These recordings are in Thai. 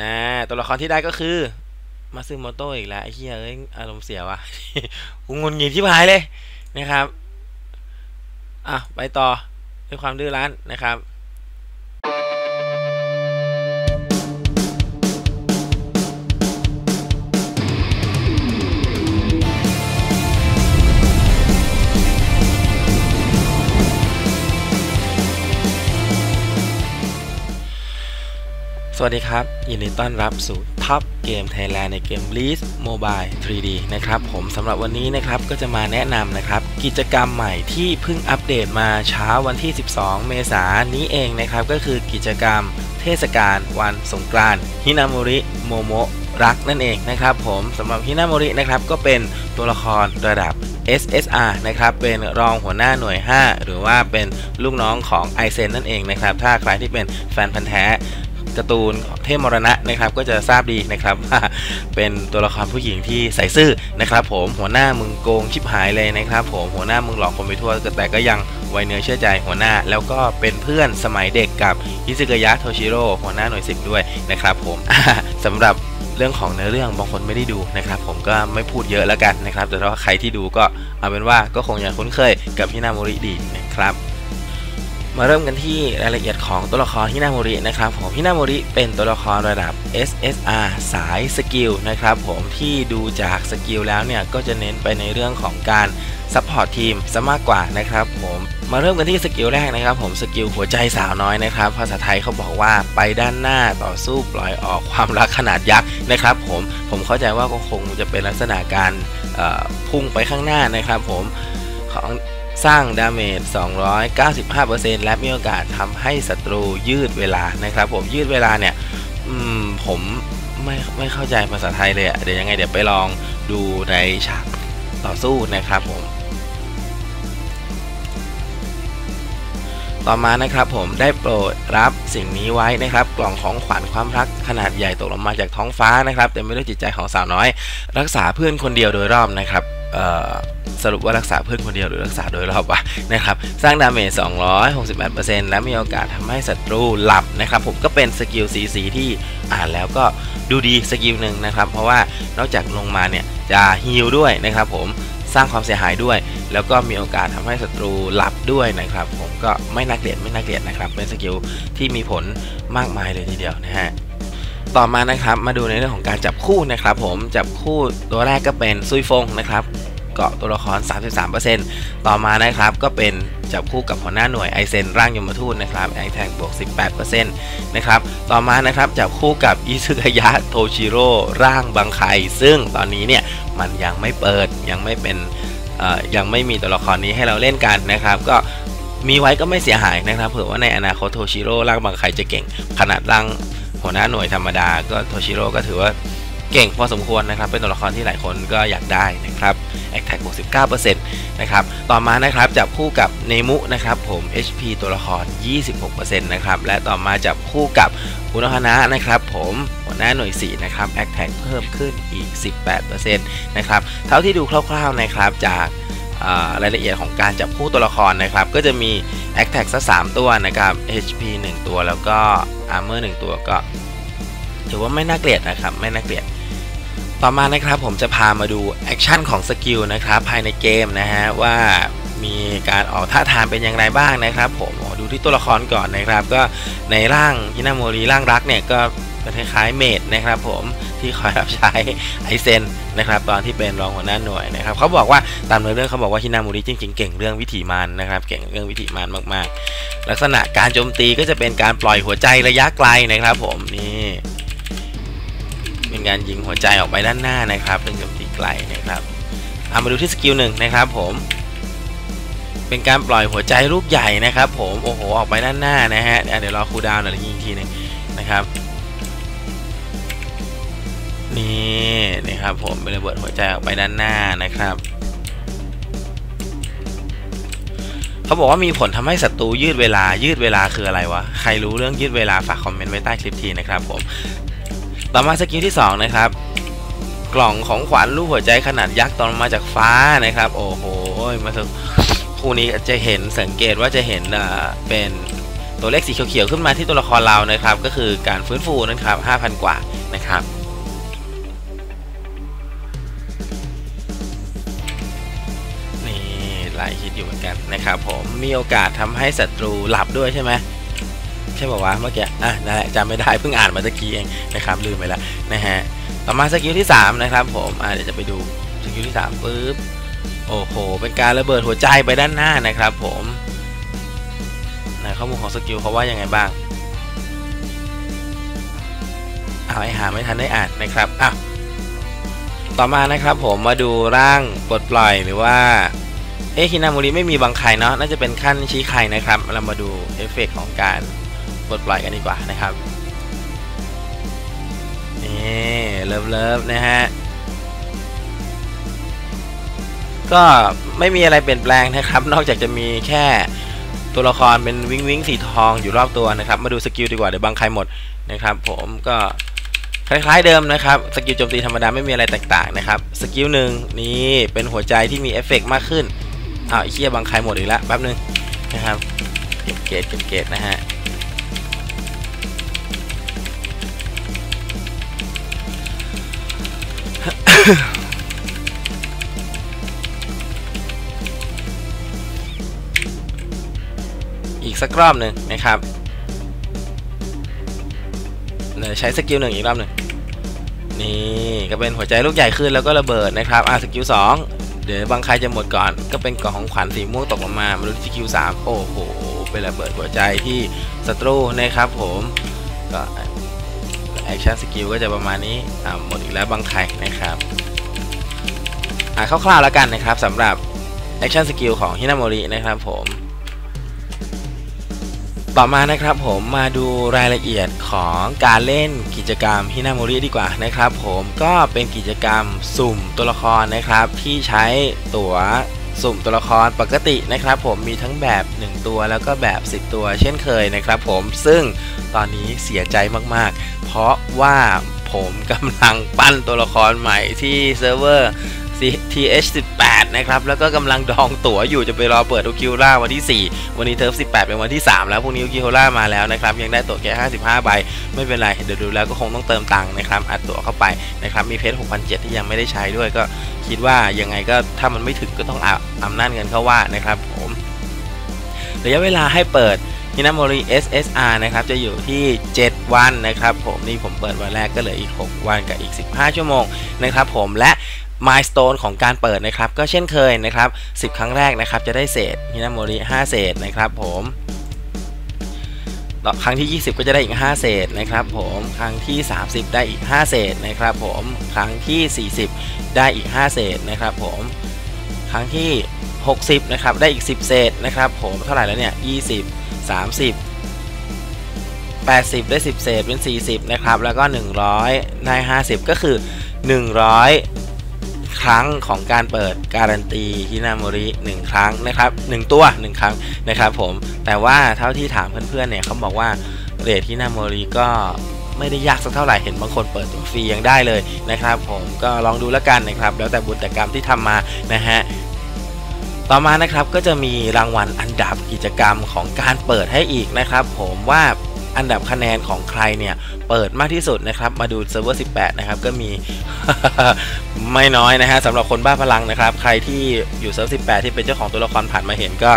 นะตัวละครที่ได้ก็คือมาซึโมโตะอีกแล้วไอ้เหี้ยเอ้ยอารมณ์เสียว่ะกูงุนงิดที่พายเลยนะครับ อะ ไปต่อด้วยความดื้อรั้นนะครับ วัสดีครับ ยินดีต้อนรับสู่ท็อปเกมไทยแลนด์ในเกม l e a s Mobile 3D นะครับผมสำหรับวันนี้นะครับก็จะมาแนะนำนะครับ กิจกรรมใหม่ที่เพิ่งอัปเดตมาเช้าวันที่ 12 เมษายนนี้เองนะครับ ก็คือกิจกรรมเทศกาลวันสงกรานต์ฮินามุริโมโมรักนั่นเองนะครับผมสำหรับฮินามุรินะครับก็เป็นตัวละครระดับ SSR นะครับเป็นรองหัวหน้าหน่วย 5 หรือว่าเป็นลูกน้องของไอเซนนั่นเองนะครับถ้าใครที่เป็นแฟนพันธ์แท้ การ์ตูนเทพมรณะนะครับก็จะทราบดีนะครับว่าเป็นตัวละครผู้หญิงที่ใส่ซื่อนะครับ ผมหัวหน้ามึงโกงชิบหายเลยนะครับ ผมหัวหน้ามึงหลอกคนไปทั่วแต่ก็ยังไวเนื้อเชื่อใจหัวหน้า แล้วก็เป็นเพื่อนสมัยเด็กกับฮิซึกยะโทชิโร่หัวหน้าหน่วยสิบด้วยนะครับ ผมสำหรับเรื่องของเนื้อเรื่องบางคนไม่ได้ดูนะครับ ผมก็ไม่พูดเยอะแล้วกันนะครับ แต่ว่าใครที่ดูก็เอาเป็นว่าก็คงยังคุ้นเคยกับฮินาโมริดีนะครับ มาเริ่มกันที่รายละเอียดของตัวละครฮินาโมรินะครับผมฮินาโมริเป็นตัวละครระดับ SSR สายสกิลนะครับผมที่ดูจากสกิลแล้วเนี่ยก็จะเน้นไปในเรื่องของการซัพพอร์ตทีมซะมากกว่านะครับผมมาเริ่มกันที่สกิลแรกนะครับผมสกิลหัวใจสาวน้อยนะครับภาษาไทยเขาบอกว่าไปด้านหน้าต่อสู้ปล่อยออกความรักขนาดยักษ์นะครับผมผมเข้าใจว่าก็คงจะเป็นลักษณะการพุ่งไปข้างหน้านะครับผมของ สร้างดาเมจ 295%และมีโอกาสทำให้ศัตรูยืดเวลานะครับ ผมยืดเวลาเนี่ยผมไม่ไม่เข้าใจภาษาไทยเลยอะเดี๋ยวยังไงเดี๋ยวไปลองดูในฉากต่อสู้นะครับผม ต่อมานะครับผมได้โปรดรับสิ่งนี้ไว้นะครับ กล่องของขวัญความรักขนาดใหญ่ตกลงมาจากท้องฟ้านะครับเต็มไปด้วยจิตใจของสาวน้อย รักษาเพื่อนคนเดียวโดยรอบนะครับ สรุปว่ารักษาเพื่อนคนเดียวหรือรักษาโดยรอบวะนะครับ สร้างดาเมจ 268%และมีโอกาสทำให้ศัตรูหลับนะครับ ผมก็เป็นสกิลสีที่อ่านแล้วก็ดูดีสกิลหนึ่งนะครับ เพราะว่านอกจากลงมาเนี่ยจะฮิลด้วยนะครับ ผมสร้างความเสียหายด้วย แล้วก็มีโอกาสทำให้ศัตรูหลับด้วยนะครับ ผมก็ไม่น่าเกลียดไม่น่าเกลียดนะครับ เป็นสกิลที่มีผลมากมายเลยทีเดียวนะฮะ ต่อมานะครับมาดูในเรื่องของการจับคู่นะครับ ผมจับคู่ตัวแรกก็เป็นซุยฟงนะครับเกาะตัวละคร 33%ต่อมานะครับก็เป็นจับคู่กับหัวหน้าหน่วยไอเซนร่างยมทูตนะครับไอแทงบวก 18%นะครับต่อมานะครับจับคู่กับอิซึกยะโทชิโร่ร่างบังไคซึ่งตอนนี้เนี่ยมันยังไม่เปิดยังไม่เป็นยังไม่มีตัวละครนี้ให้เราเล่นกันนะครับ ก็มีไว้ก็ไม่เสียหายนะครับเผื่อว่าในอนาคตโทชิโร่ร่างบังไคจะเก่งขนาดร่าง หัวหน้าหน่วยธรรมดาก็โทชิโร่ก็ถือว่าเก่งพอสมควรนะครับ เป็นตัวละครที่หลายคนก็อยากได้นะครับแอคแท็กบวก19%นะครับต่อมานะครับจับคู่กับเนมุนะครับผม HP ตัวละคร 26%นะครับและต่อมาจับคู่กับอุณหนะนะครับผมหัวหน้าหน่วย4นะครับแอคแท็กเพิ่มขึ้นอีก 18%นะครับเท่าที่ดูคร่าวๆนะครับจาก รายละเอียดของการจับคู่ตัวละครนะครับ ก็จะมี a c t a g สัก3ตัวนะครับ HP 1 ตัวแล้วก็ Armor 1 ตัวก็ ถือว่าไม่น่าเกลียดนะครับ ไม่น่าเกลียด ต่อมานะครับผมจะพามาดูแอคชั่นของสกิลนะครับภายในเกมนะฮะว่ามีการออกท่าทางเป็นอย่างไรบ้างนะครับผมดูที่ตัวละครก่อนนะครับ ก็ในร่างฮินาโมริร่างรักเนี่ยก็เป็นคล้ายๆเมดนะครับผมที่คอยรับใช้ไอเซนนะครับตอนที่เป็นรองหัวหน้าหน่วยนะครับเขาบอกว่า ตามเรื่องเขาบอกว่าฮินาโมริจริงๆเก่งเรื่องวิถีมานนะครับเก่งเรื่องวิถีมานมากๆ ลักษณะการโจมตีก็จะเป็นการปล่อยหัวใจระยะไกลนะครับ ผมนี่เป็นการยิงหัวใจออกไปด้านหน้านะครับ เป็นโจมตีไกลนะครับเอามาดูที่สกิลหนึ่งนะครับ ผมเป็นการปล่อยหัวใจลูกใหญ่นะครับ ผมโอ้โหออกไปด้านหน้านะฮะเดี๋ยวรอคูดาวน์หน่อยยิงทีนึงนะครับนี่นะครับผมเป็นระเบิดหัวใจออกไปด้านหน้านะครับ เขาบอกว่ามีผลทำให้ศัตรูยืดเวลายืดเวลาคืออะไรวะ ใครรู้เรื่องยืดเวลาฝากคอมเมนต์ไว้ใต้คลิปทีนะครับผม ต่อมาสกิลที่ 2 นะครับ กล่องของขวัญรูปหัวใจขนาดยักษ์ตอนมาจากฟ้านะครับ โอ้โหมาถึงคู่นี้จะเห็นสังเกตว่าจะเห็นเป็นตัวเลขสีเขียวๆขึ้นมาที่ตัวละครเรานะครับ ก็คือการฟื้นฟูนะครับ 5,000 กว่านะครับ นะครับผมมีโอกาสทำให้ศัตรูหลับด้วยใช่ไหมใช่บอกว่าเมื่อกี้อะนั่นแหละจำไม่ได้เพิ่งอ่านมาตะกี้เองนะครับลืมไปแล้วนะฮะต่อมาสกิลที่ 3 นะครับผมอะเดี๋ยวจะไปดูสกิลที่3ปุ๊บโอ้โห เป็นการระเบิดหัวใจไปด้านหน้านะครับผมในข้อมูลของสกิลเขาว่ายังไงบ้างเอาไอหาไม่ทันได้อ่านนะครับอะต่อมานะครับผมมาดูร่างปลดปล่อยหรือว่า เอ๊ฮินามูริไม่มีบังไคเนาะน่าจะเป็นขั้นชี้ไข่นะครับ เรามาดูเอฟเฟกของการปลดปล่อยกันดีกว่านะครับนี่เลิฟเลิฟนะฮะก็ไม่มีอะไรเปลี่ยนแปลงนะครับ นอกจากจะมีแค่ตัวละครเป็นวิงวิงสีทองอยู่รอบตัวนะครับ มาดูสกิลดีกว่าเดี๋ยวบังใครหมดนะครับ ผมก็คล้ายๆเดิมนะครับสกิลโจมตีธรรมดาไม่มีอะไรแตกต่างนะครับสกิลหนึ่งนี่เป็นหัวใจที่มีเอฟเฟกมากขึ้น อ้าวไอ้เคียบังใครหมดอีกแล้วแป๊บนึงนะครับเก็บเกรดเก็บเกรดนะฮะอีกสักรอบหนึ่งนะครับเดี๋ยวใช้สกิลหนึ่งอีกรอบหนึ่งนี่ก็เป็นหัวใจลูกใหญ่ขึ้นแล้วก็ระเบิดนะครับอะสกิลสอง ดี๋ยวบางใครจะหมดก่อนก็เป็นกล่องของขวัญสีม่วงตกลงมามาดูที่คิวสามโอ้โหเป็นระเบิดหัวใจที่ศัตรูนะครับผมก็แอคชั่นสกิลก็จะประมาณนี้อ่าหมดอีกแล้วบางใครนะครับอ่าคร่าวๆแล้วกันนะครับสำหรับแอคชั่นสกิลของฮินาโมรินะครับผม ต่อมานะครับผมมาดูรายละเอียดของการเล่นกิจกรรมฮินาโมริดีกว่านะครับผมก็เป็นกิจกรรมสุ่มตัวละครนะครับ ที่ใช้ตั๋วสุ่มตัวละครปกตินะครับ ผมมีทั้งแบบ 1 ตัวแล้วก็แบบ 10 ตัว เช่นเคยนะครับ ผมซึ่งตอนนี้เสียใจมากๆ เพราะว่าผมกำลังปั้นตัวละครใหม่ที่เซิร์ฟเวอร์ TH18 นะครับ แล้วก็กำลังดองตั๋วอยู่จะไปรอเปิดโอคิวล่าวันที่ 4 วันนี้เทิร์ฟ18 เป็นวันที่ 3 แล้วพรุ่งนี้โอคิวล่ามาแล้วนะครับ ยังได้ตั๋วแค่ 55 ใบ ไม่เป็นไร เดี๋ยวดูแล้วก็คงต้องเติมตังค์นะครับ อัดตั๋วเข้าไปนะครับ มีเพชร6,700ที่ยังไม่ได้ใช้ด้วยก็คิดว่ายังไงก็ถ้ามันไม่ถึงก็ต้องอาอำนาจเงินเข้าว่านะครับผมระยะเวลาให้เปิดฮินาโมริ SSR นะครับ จะอยู่ที่ 7 วันนะครับ ผมนี่ผมเปิดวันแรกก็เหลืออีก 6 วันกับอีก 15 ชั่วโมงนะครับ ผมและ มายสเตนของการเปิดนะครับ ก็เช่นเคยนะครับ 10 ครั้งแรกนะครับ จะได้เศษฮินาโมริ5เศษนะครับผมครั้งที่ 20 ก็จะได้อีก 5 เศษนะครับผมครั้งที่ 30 ได้อีก 5 เศษนะครับผมครั้งที่ 40 ได้อีก 5 เศษนะครับผมครั้งที่ 60 นะครับ ได้อีก 10 เศษนะครับ ผมเท่าไหร่แล้วเนี่ย20 30 80 ได้ 10 เศษเป็น 40 นะครับ แล้วก็ 100 ได้ 50 ก็คือ 100 ครั้งของการเปิดการันตีฮินาโมริ1ครั้งนะครับ1ตัว 1 ครั้งนะครับผมแต่ว่าเท่าที่ถามเพื่อนๆเนี่ยเขาบอกว่าเรทฮินาโมริก็ไม่ได้ยากสักเท่าไหร่เห็นบางคนเปิดตัวฟรียังได้เลยนะครับ ผมก็ลองดูแล้วกันนะครับ แล้วแต่บุญแต่กรรมที่ทำมานะฮะต่อมานะครับก็จะมีรางวัลอันดับกิจกรรมของการเปิดให้อีกนะครับ ผมว่า อันดับคะแนนของใครเนี่ยเปิดมากที่สุดนะครับมาดูเซิร์ฟเวอร์18 นะครับ ก็มี ไม่น้อยนะฮะสำหรับคนบ้าพลังนะครับ ใครที่อยู่เซิร์ฟ18 ที่เป็นเจ้าของตัวละครผ่านมาเห็นก็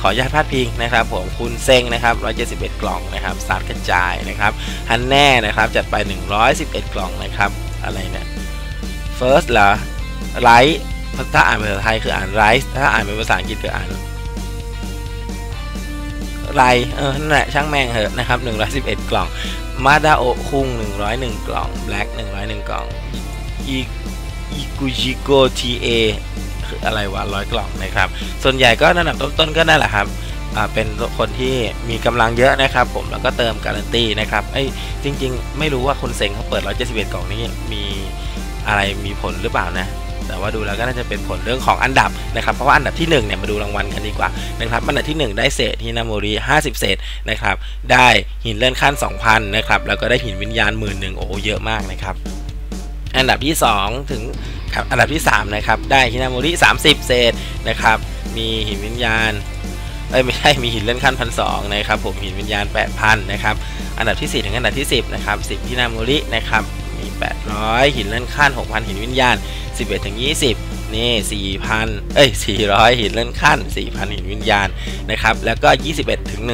ขออนุญาตพาดพิงนะครับผมคุณเซ็งนะครับ 171 กล่องนะครับสาร์กระจายนะครับฮันแน่นะครับจัดไป 111 กล่องนะครับอะไรเนี่ย first เหรอไลท์ถ้าอ่านเป็นภาษาไทยคืออ่านไรส์ถ้าอ่านเป็นภาษาอังกฤษคืออ่าน ไรเออนั่นแหละช่างแม่งเหอะนะครับ111 กล่องมาดาโอคุง101 กล่องแบล็ก101 กล่องอีอีกุจิโกทีเอคืออะไรวะร้อยกล่องนะครับ ส่วนใหญ่ก็ระดับต้นๆก็นั่นแหละครับอ่าเป็นคนที่มีกำลังเยอะนะครับผมแล้วก็เติมการันตีนะครับไอ้จริง ๆ ไม่รู้ว่าคนเซ็งเขาเปิด 171 กล่องนี้มีอะไรมีผลหรือเปล่านะ แต่ว่าดูแล้วก็น่าจะเป็นผลเรื่องของอันดับนะครับเพราะว่าอันดับที่1เนี่ยมาดูรางวัลกันดีกว่านะครับอันดับที่ 1 ได้เศษฮินาโมริ50 เศษนะครับได้หินเลื่อนขั้น 2,000นะครับแล้วก็ได้หินวิญญาณหมื่นหนึ่งโอ้เยอะมากนะครับอันดับที่ 2 ถึงอันดับที่3นะครับได้ฮินาโมริ30 เศษนะครับมีหินวิญญาณเอ้ยไม่ใช่มีหินเลื่อนขั้นพันสองนะครับผมหินวิญญาณ 8,000นะครับอันดับที่ 4 ถึงอันดับที่ 10นะครับ10ที่นามูรินะครับมี 800 หินเลื่อนขั้น 6,000 หินวิญญาณ 11ถึง20 นี่ 4,000 เอ้ย 400 หินเลื่อนขั้น 4,000 หินวิญญาณนะครับ แล้วก็ 21ถึง100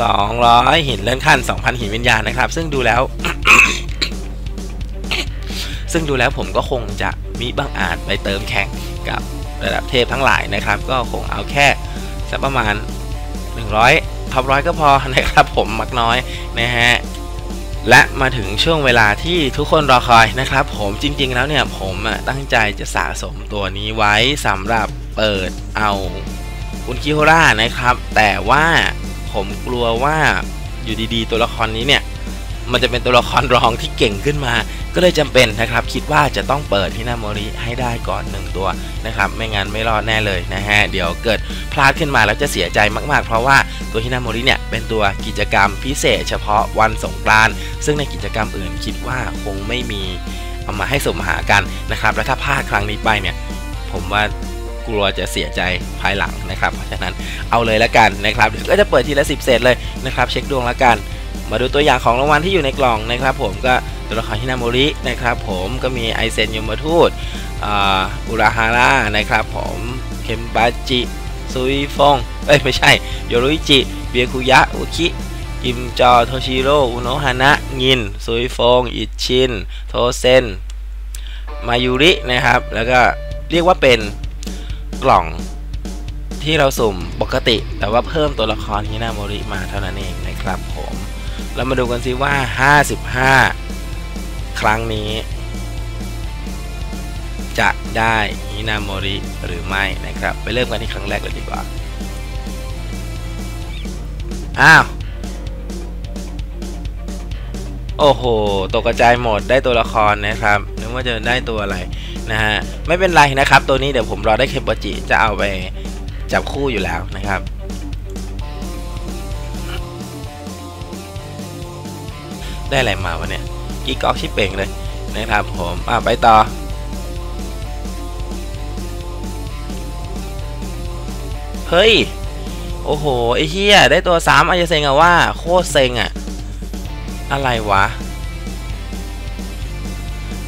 200 หินเลื่อนขั้น 2,000 หินวิญญาณนะครับ ซึ่งดูแล้ว ซึ่งดูแล้วผมก็คงจะมีบางอาจไปเติมแข่งกับระดับเทพทั้งหลายนะครับ ก็คงเอาแค่สักประมาณ 100 ท็อปร้อยก็พอนะครับผมมักน้อยนะฮะ และมาถึงช่วงเวลาที่ทุกคนรอคอยนะครับผมจริงๆแล้วเนี่ยผมตั้งใจจะสะสมตัวนี้ไว้สำหรับเปิดเอาอุนคิโฮร่านะครับ แต่ว่าผมกลัวว่าอยู่ดีๆ ตัวละครนี้เนี่ย มันจะเป็นตัวละครรองที่เก่งขึ้นมา ก็เลยจำเป็นนะครับ คิดว่าจะต้องเปิดฮินาโมริให้ได้ก่อน1ตัวนะครับ ไม่งั้นไม่รอดแน่เลยนะฮะ เดี๋ยวเกิดพลาดขึ้นมาแล้วจะเสียใจมากๆ เพราะว่าตัวฮินาโมริเนี่ยเป็นตัวกิจกรรมพิเศษ เฉพาะวันสงกรานต์ซึ่งในกิจกรรมอื่นคิดว่าคงไม่มีเอามาให้สมหากันนะครับ แล้วถ้าพลาดครั้งนี้ไปเนี่ย ผมว่ากลัวจะเสียใจภายหลังนะครับ เพราะฉะนั้นเอาเลยละกันนะครับก็จะเปิดทีละ 10 เศษเลยนะครับ เช็คดวงละกัน มาดูตัวอย่างของรางวัลที่อยู่ในกล่องนะครับผมก็ตัวละครฮินาโมรินะครับผมก็มีไอเซนยมทูตอุราฮาร่านะครับผมเคมบาจิซุยฟงเอ้ยไม่ใช่โยรุอิจิเบียคุยะอุคิอิมจอโทชิโร่อุโนฮานะงินซุยฟงอิชินโทเซนมายุรินะครับ แล้วก็เรียกว่าเป็นกล่องที่เราสุ่มปกติ แต่ว่าเพิ่มตัวละครฮินาโมริมาเท่านั้นเองนะครับผม เรามาดูกันซิว่า 55 ครั้งนี้ จะได้ฮินาโมริหรือไม่นะครับ ไปเริ่มกันที่ครั้งแรกเลยดีกว่า อ้าว โอ้โห ตกกระจายหมดได้ตัวละครนะครับนึกว่าจะได้ตัวอะไรนะฮะ ไม่เป็นไรนะครับ ตัวนี้เดี๋ยวผมรอได้เคปจิจะเอาไปจับคู่อยู่แล้วนะครับ ได้อะไรมาวะเนี่ยกีกอกชิปเป่งเลยนะครับผมอะไปต่อเฮ้ย โอ้โห ไอ้เหี้ย ได้ตัวสามอาจจะเซงอะว่า โคตรเซ็งอะอะไรวะ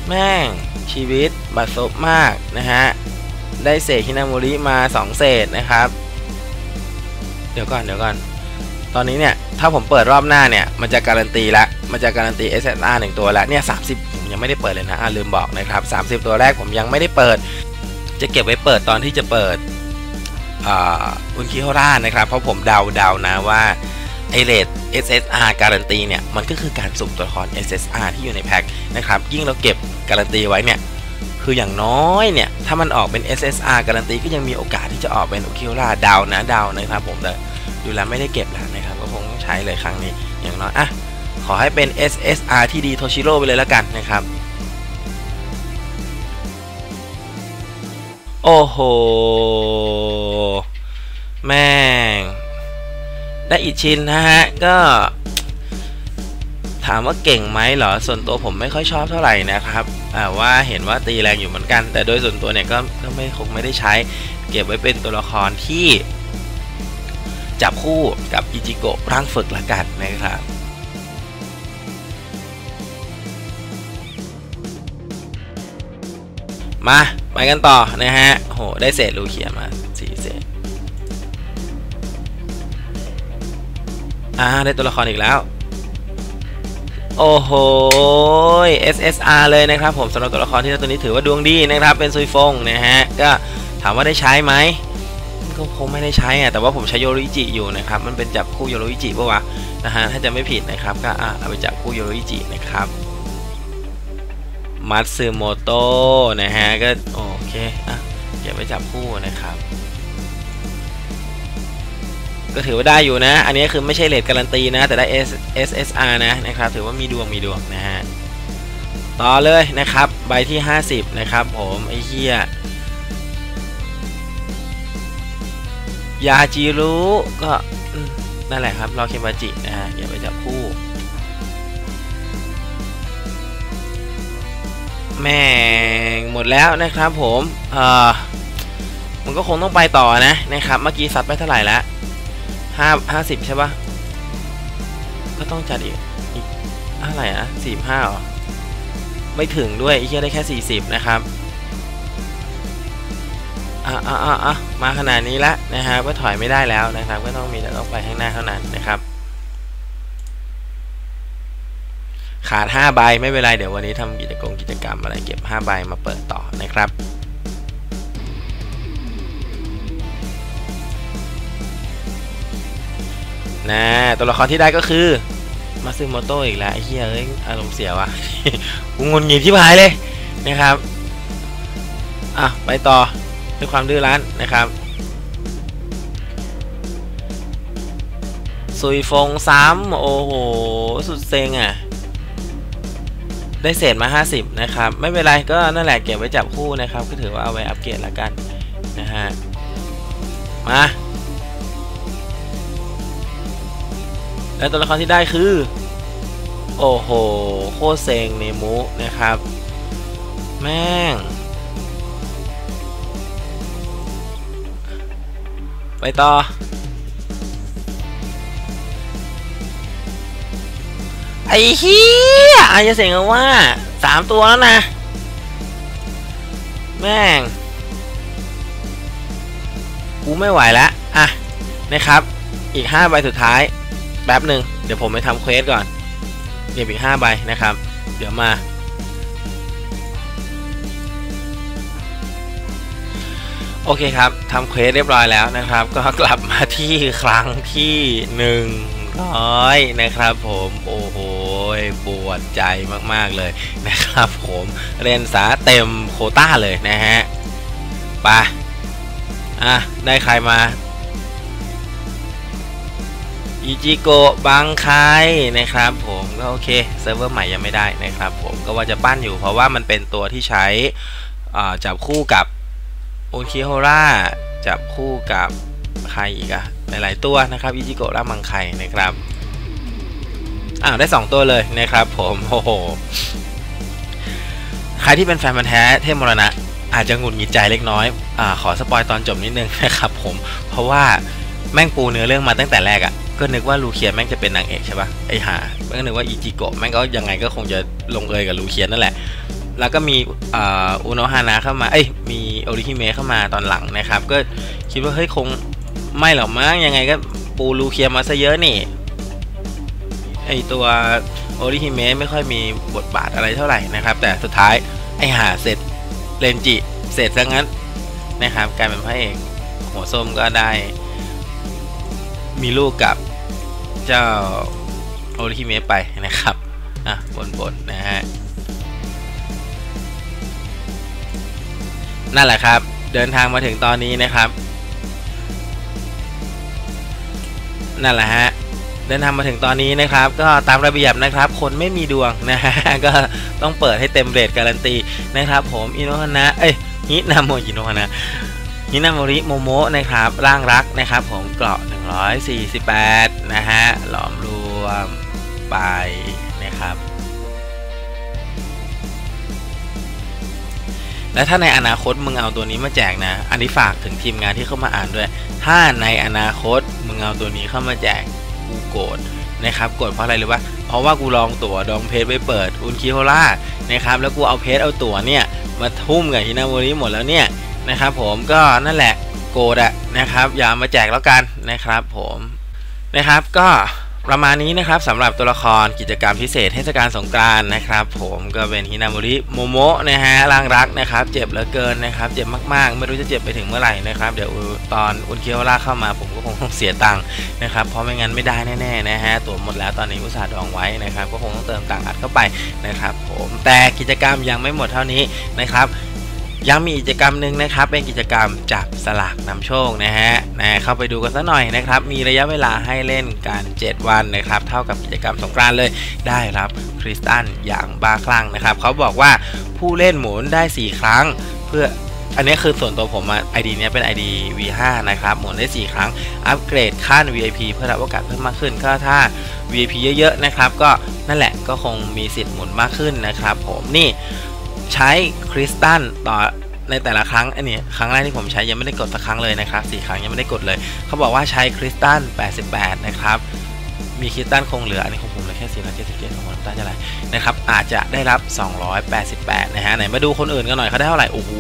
แม่ง ชีวิตบัดซบมากนะฮะ ได้เศษฮินาโมริมา 2 เศษนะครับ เดี๋ยวก่อน เดี๋ยวก่อน ตอนนี้เนี่ยถ้าผมเปิดรอบหน้าเนี่ยมันจะการันตีละมันจะการันตี SSR 1 ตัวล้วเนี่ย30 ผมยังไม่ได้เปิดเลยนะะลืมบอกนะครับ 30 ตัวแรกผมยังไม่ได้เปิด จะเก็บไว้เปิดตอนที่จะเปิดอุนคิโฮร่านะครับเพราะผมเดาเดานะว่าไอเลด SSR การันตีเนี่ยมันก็คือการสุ่มตัวละคร SSR ที่อยู่ในแพ็คนะครับยิ่งเราเก็บการันตีไว้เนี่ยคืออย่างน้อยเนี่ยถ้ามันออกเป็น SSR การันตีก็ยังมีโอกาสที่จะออกเป็นอุคิโฮร่าดาวนะดาวนะครับผมแต่ดูแล้วไม่ได้เก็บแล้วนะ ใช้เลยครั้งนี้อย่างน้อยอะขอให้เป็น SSR ที่ดีโทชิโร่ไปเลยแล้วกันนะครับ โอ้โห แม่ง ได้อิชินนะฮะ ก็ถามว่าเก่งไหมเหรอ ส่วนตัวผมไม่ค่อยชอบเท่าไหร่นะครับว่าเห็นว่าตีแรงอยู่เหมือนกัน แต่โดยส่วนตัวเนี่ยก็ก็ไม่คงไม่ได้ใช้ เก็บไว้เป็นตัวละครที่ จับคู่กับอิจิโกะร่างฝึกละกันนะครับมาไปกันต่อนะฮะ โห ได้เศษลูเขียมาสี่เศษ อ่า ได้ตัวละครอีกแล้ว โอ้โห SSR เลยนะครับผมสำหรับตัวละครที่ตัวนี้ถือว่าดวงดีนะครับ เป็นซุยฟงนะฮะ ก็ถามว่าได้ใช้ไหม ก็คงไม่ได้ใช้อะแต่ว่าผมใช้โยริจิอยู่นะครับ มันเป็นจับคู่โยริจิปะวะนะฮะถ้าจะไม่ผิดนะครับก็เอาไปจับคู่โยริจินะครับมัตสึโมโตะนะฮะก็โอเคอะเก็บไว้จับคู่นะครับ ก็ถือว่าได้อยู่นะ อันนี้คือไม่ใช่เลทการันตีนะ แต่ได้ SSR นะนะครับ ถือว่ามีดวงมีดวงนะฮะต่อเลยนะครับ ใบที่ 50 นะครับผมไอ้เหี้ย ยาจิรุก็นั่นแหละครับ รอเคมาจินะฮะอย่าไปจับคู่ แม่งหมดแล้วนะครับผมเออมันก็คงต้องไปต่อนะนะครับ เมื่อกี้ซัดไปเท่าไหร่แล้วห้าห้าสิบใช่ปะก็ต้องจัดอีกอีกเท่าไหร่อะสี่ห้าหรอ ไม่ถึงด้วยอีกแค่ได้แค่สี่สิบนะครับ อะอะอะอะมาขนาดนี้แล้วนะครับก็ถอยไม่ได้แล้วนะครับ ก็ต้องมีแต่ต้องไปข้างหน้าเท่านั้นนะครับ ขาด5ใบไม่เป็นไรเดี๋ยววันนี้ทำกิจกรรมกิจกรรมอะไรเก็บ5ใบมาเปิดต่อนะครับนะตัวละครที่ได้ก็คือมาซึโมโตะอีกแล้วไอ้เหี้ยเอ้ยอารมณ์เสียว่ะกูงนงิดที่พายเลยนะครับอะไปต่อ ด้วยความดื้อรั้นนะครับซุยฟงซ้ำโอ้โห สุดเซ็งอะ ได้เศษมา 50 นะครับ ไม่เป็นไรก็นั่นแหละเก็บไว้จับคู่นะครับ ก็ถือว่าเอาไว้อัปเกรดละกันนะฮะ มาและตัวละครที่ได้คือ โอ้โห โคตรเซงเนมุนะครับ แม่ง ไปต่อ ไอ้เฮียอาจจะเสียงว่าสามตัวแล้วนะ แม่ง กูไม่ไหวแล้ว อะ นะครับ อีก 5 ใบสุดท้าย แป๊บหนึ่ง เดี๋ยวผมไปทำเควสก่อน เก็บอีก 5 ใบนะครับ เดี๋ยวมา โอเคครับทำเควสเรียบร้อยแล้วนะครับ ก็กลับมาที่ครั้งที่หนึ่งร้อยนะครับผมโอ้โหปวดใจมากๆเลยนะครับผมเรียนสาเต็มโคต้าเลยนะฮะไปอะ ได้ใครมาอิจิโกะบางไคนะครับผมก็โอเคเซิร์ฟเวอร์ใหม่ยังไม่ได้นะครับผมก็ว่าจะปั้นอยู่เพราะว่ามันเป็นตัวที่ใช้จับคู่กับ โอคิโฮร่าจับคู่กับใครอีกอะหลายๆตัวนะครับอิจิโกะรามังไคนะครับอ้าวได้ 2 ตัวเลยนะครับผมโอ้โหใครที่เป็นแฟนมันแท้เทพมรณะ อาจจะงุดหงิดใจเล็กน้อยอ่าขอสปอยตอนจบนิดนึงนะครับผมเพราะว่าแม่งปูเนื้อเรื่องมาตั้งแต่แรกอะก็นึกว่าลูเคียแม่งจะเป็นนางเอกใช่ปะไอหาแม่งก็นึกว่าอิจิโกะแม่งก็ยังไงก็คงจะลงเอยกับลูเคียนั่นแหละ แล้วก็มีอุโนฮานะเข้ามา เอ้ย มีโอริฮิเมะเข้ามาตอนหลังนะครับ ก็คิดว่าเฮ้ยคงไม่หรอกมั้ง ยังไงก็ปูลูเคียมาซะเยอะนี่ ไอตัวโอริฮิเมะไม่ค่อยมีบทบาทอะไรเท่าไหร่นะครับ แต่สุดท้ายไอหาเสร็จเรนจิเสร็จซะงั้นนะครับกลายเป็นพระเอกหัวส้มก็ได้ มีลูกกับเจ้าโอริฮิเมะไปนะครับ อะบนๆนะฮะ นั่นแหละครับ เดินทางมาถึงตอนนี้นะครับ นั่นแหละฮะเดินทางมาถึงตอนนี้นะครับ ก็ตามระเบียบนะครับ คนไม่มีดวงนะฮะก็ต้องเปิดให้เต็มเรทการันตีนะครับ ผมอินโนฮานะเอ้ยฮินามโมอินโนฮานะฮินาโมริโมโมะนะครับ ร่างรักนะครับ ผมเกราะ 148 นะฮะหลอมรวมไป และถ้าในอนาคตมึงเอาตัวนี้มาแจกนะ อันนี้ฝากถึงทีมงานที่เข้ามาอ่านด้วย ถ้าในอนาคตมึงเอาตัวนี้เข้ามาแจกกูโกรธนะครับโกรธเพราะอะไรหรือว่าเพราะว่ากูลองตั๋วดองเพจไปเปิดอุนคิโฮล่านะครับแล้วกูเอาเพจเอาตั๋วเนี่ยมาทุ่มกับฮินาโมริหมดแล้วเนี่ยนะครับผมก็นั่นแหละโกรธอะนะครับอย่ามาแจกแล้วกันนะครับผมนะครับก็ ประมาณนี้นะครับสำหรับตัวละครกิจกรรมพิเศษเทศกาลสงกรานต์นะครับผมก็เป็นฮินามุริโมโมะนะฮะร่างรักนะครับ เจ็บเหลือเกินนะครับ เจ็บมากๆ ไม่รู้จะเจ็บไปถึงเมื่อไหร่นะครับ เดี๋ยวตอนอุนเคียวราเข้ามาผมก็คงต้องเสียตังค์นะครับเพราะไม่งั้นไม่ได้แน่ๆนะฮะตัวหมดแล้วตอนนี้อุตส่าห์ดองไว้นะครับ ก็คงต้องเติมตังค์อัดเข้าไปนะครับ ผมแต่กิจกรรมยังไม่หมดเท่านี้นะครับ ยังมีกิจกรรมหนึ่งนะครับเป็นกิจกรรมจับสลากนำโชคนะฮะนะเข้าไปดูกันสักหน่อยนะครับ มีระยะเวลาให้เล่นกัน7วันนะครับ เท่ากับกิจกรรมสงกรานเลยได้รับคริสตัลอย่างบ้าคลั่งนะครับ เขาบอกว่าผู้เล่นหมุนได้ 4 ครั้งเพื่ออันนี้คือส่วนตัวผมอะ ID เนี้ยเป็น ID V5 นะครับหมุนได้ 4 ครั้ง อัปเกรดขั้น VIP เพื่อรับโอกาสเพิ่มมากขึ้น ก็ถ้า VIP เยอะๆนะครับ ก็นั่นแหละก็คงมีสิทธิ์หมุนมากขึ้นนะครับ ผมนี่ ใช้คริสตัลต่อในแต่ละครั้งอันนี้ครั้งแรกที่ผมใช้ยังไม่ได้กดสักครั้งเลยนะครับสี่ครั้งยังไม่ได้กดเลยเขาบอกว่าใช้คริสตัล88 นะครับ มีคริสตัลคงเหลืออันนี้ของผมเหลือแค่477ของผมตั้งจะไรนะครับอาจจะได้รับ 288 นะฮะไหนมาดูคนอื่นกันหน่อยเขาได้เท่าไหร่โอ้โห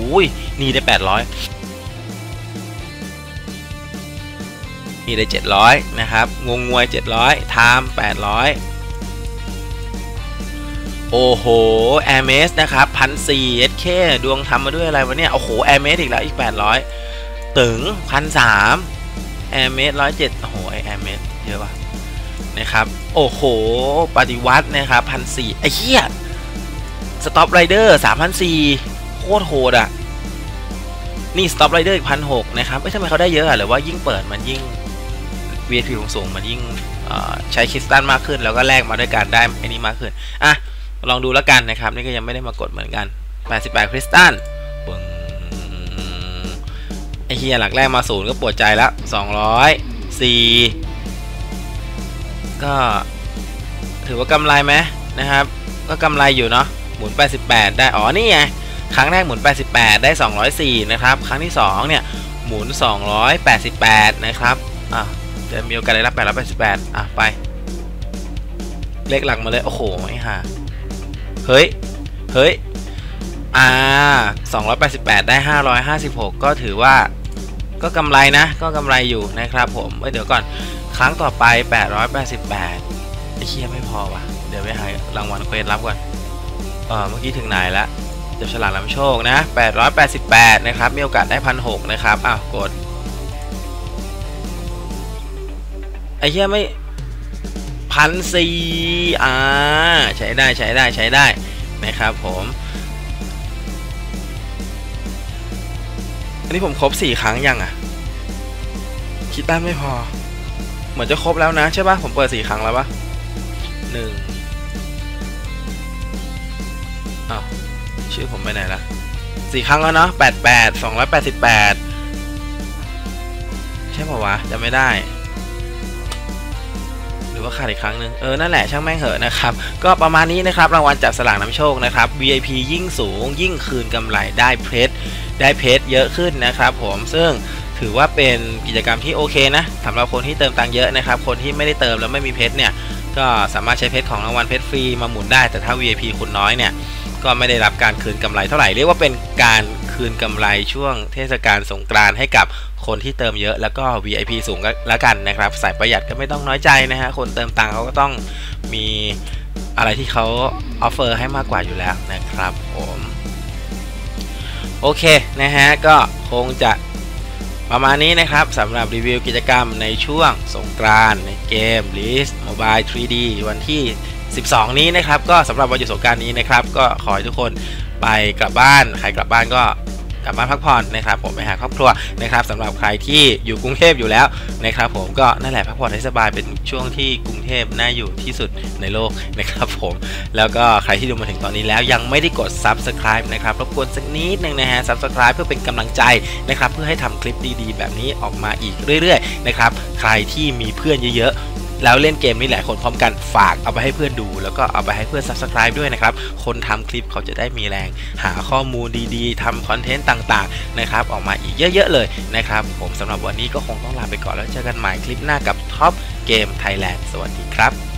นี่ได้ 800นี่ได้ 700 นะครับ งงงวย 700ไทม์800 โอ้โหแอร์เมสนะครับ พันสี่เอสเคดวงทำมาด้วยอะไรวะเนี่ย โอ้โห แอร์เมสอีกแล้วอีก800ถึงพันสามแอร์เมสร้อยเจ็ดโอ้โหไอแอร์เมสเยอะปะนะครับ โอ้โห ปฏิวัตินะครับพันสี่ไอ้เหี้ยสต็อปไรเดอร์สามพันสี่โคตรโหดอะ นี่สต็อปไรเดอร์อีกพันหกนะครับไม่ทำไมเขาได้เยอะอะหรือว่ายิ่งเปิดมันยิ่ง VIP ของสูงมันยิ่งใช้คริสตัลมากขึ้น แล้วก็แลกมาด้วยการได้ไอ้นี้มากขึ้น อะ ลองดูแล้วกันนะครับ นี่ก็ยังไม่ได้มากดเหมือนกัน 88 คริสตัลปึ้งไอเฮียหลักแรกมาศูนย์ก็ปวดใจแล้ว204 ก็ถือว่ากำไรไหมนะครับ ก็กำไรอยู่เนาะหมุน 88 ได้ อ๋อ นี่ไง ครั้งแรกหมุน 88 ได้ 204 นะครับ ครั้งที่ 2 เนี่ย หมุน 288 นะครับ อะ จะมีโอกาสได้รับ 888 อะ ไป เลขหลักมาเลย โอ้โห ไม่ห่า เฮ้ย เฮ้ย อ่า 288 ได้ 556 ก็ถือว่า ก็กำไรนะ ก็กำไรอยู่นะครับผมเดี๋ยวก่อน ครั้งต่อไป 888ไอ้เคียไม่พอว่ะ เดี๋ยวไปหารางวัลเควสรับก่อน เออเมื่อกี้ถึงไหนละจับฉลากนำโชคนะ 888 นะครับ มีโอกาสได้พันหนะครับ อ้าว กด ไอ้เคียไม่ พันสี่อ่าใช้ได้ใช้ได้ใช้ได้นะครับผมอันนี้ผมครบสี่ครั้งยังอะ คิดได้ไม่พอ เหมือนจะครบแล้วนะใช่ปะผมเปิดสี่ครั้งแล้วปะหนึ่งอ้าวชื่อผมไปไหนละสี่ครั้งแล้วเนาะแปดแปดสองร้อยแปดสิบแปดใช่ป่าวะจะไม่ได้ ว่าขาดอีกครั้งหนึ่งเออนั่นแหละช่างแม่งเหอะนะครับ ก็ประมาณนี้นะครับรางวัลจากสลากน้ำโชคนะครับ VIP ยิ่งสูง ยิ่งคืนกำไรได้เพชรได้เพชรเยอะขึ้นนะครับ ผมซึ่งถือว่าเป็นกิจกรรมที่โอเคนะสำหรับคนที่เติมตังเยอะนะครับ คนที่ไม่ได้เติมแล้วไม่มีเพชรเนี่ยก็สามารถใช้เพชรของรางวัลเพชรฟรีมาหมุนได้แต่ถ้า VIP คุณน้อยเนี่ยก็ไม่ได้รับการคืนกำไรเท่าไหร่เรียกว่าเป็นการคืนกำไรช่วงเทศกาลสงกรานต์ให้กับ คนที่เติมเยอะแล้วก็ VIP สูงก็แล้วกันนะครับใส่ประหยัดก็ไม่ต้องน้อยใจนะฮะ คนเติมตังค์เขาก็ต้องมีอะไรที่เขาออฟเฟอร์ให้มากกว่าอยู่แล้วนะครับผมโอเคนะฮะ ก็คงจะประมาณนี้นะครับสำหรับรีวิวกิจกรรมในช่วงสงกรานในเกม List Mobile 3D วันที่ 12 นี้นะครับ ก็สำหรับวันหยุดสงกรารนี้นะครับ ก็ขอให้ทุกคนไปกลับบ้าน ใครกลับบ้านก็ กลับบ้านพักผ่อนนะครับผมไปหาครอบครัวนะครับสำหรับใครที่อยู่กรุงเทพอยู่แล้วนะครับผมก็นั่นแหละพักผ่อนให้สบายเป็นช่วงที่กรุงเทพน่าอยู่ที่สุดในโลกนะครับผมแล้วก็ใครที่ดูมาถึงตอนนี้แล้วยังไม่ได้กด subscribe นะครับรบกวนสักนิดนึงนะฮะ subscribe เพื่อเป็นกำลังใจนะครับเพื่อให้ทำคลิปดีๆ แบบนี้ออกมาอีกเรื่อยๆนะครับใครที่มีเพื่อนเยอะๆ แล้วเล่นเกมนี้หลายคนพร้อมกันฝากเอาไปให้เพื่อนดู แล้วก็เอาไปให้เพื่อน subscribe ด้วยนะครับ คนทำคลิปเขาจะได้มีแรง หาข้อมูลดีๆทำคอนเทนต์ต่างๆนะครับออกมาอีกเยอะ ๆ เลยนะครับ ผมสำหรับวันนี้ก็คงต้องลาไปก่อนแล้วเจอกันใหม่คลิปหน้ากับท็อปเกมไทยแลนด์สวัสดีครับ